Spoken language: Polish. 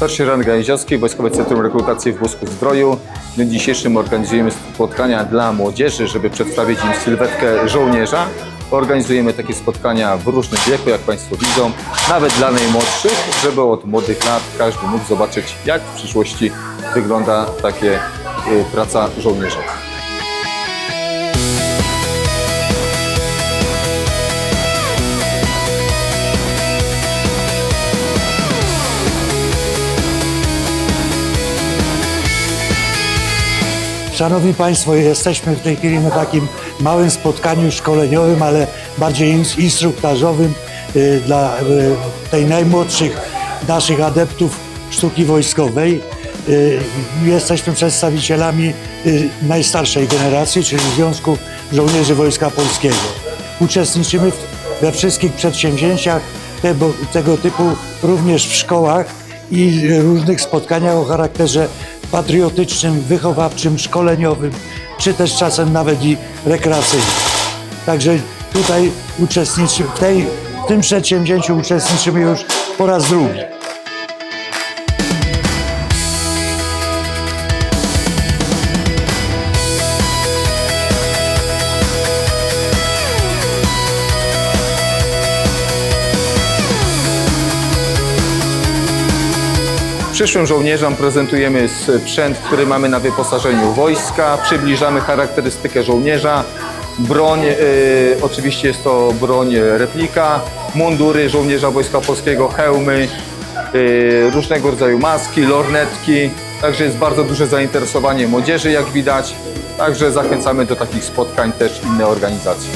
Starszy Ran Gajdziowski, Wojskowe Centrum Rekrutacji w Błysku Zdroju. W dniu dzisiejszym organizujemy spotkania dla młodzieży, żeby przedstawić im sylwetkę żołnierza. Organizujemy takie spotkania w różnym wieku, jak Państwo widzą, nawet dla najmłodszych, żeby od młodych lat każdy mógł zobaczyć, jak w przyszłości wygląda takie y, praca żołnierza. Szanowni Państwo, jesteśmy w tej chwili na takim małym spotkaniu szkoleniowym, ale bardziej ins- instruktażowym y, dla y, tej najmłodszych naszych adeptów sztuki wojskowej. Y, Jesteśmy przedstawicielami najstarszej generacji, czyli Związku Żołnierzy Wojska Polskiego. Uczestniczymy we wszystkich przedsięwzięciach tego typu, również w szkołach i różnych spotkaniach o charakterze patriotycznym, wychowawczym, szkoleniowym, czy też czasem nawet i rekreacyjnym. Także tutaj uczestniczy, w, tej, w tym przedsięwzięciu uczestniczymy już po raz drugi. Przyszłym żołnierzom prezentujemy sprzęt, który mamy na wyposażeniu wojska, przybliżamy charakterystykę żołnierza, broń, y, oczywiście jest to broń replika, mundury żołnierza Wojska Polskiego, hełmy, y, różnego rodzaju maski, lornetki, także jest bardzo duże zainteresowanie młodzieży, jak widać, także zachęcamy do takich spotkań też inne organizacje.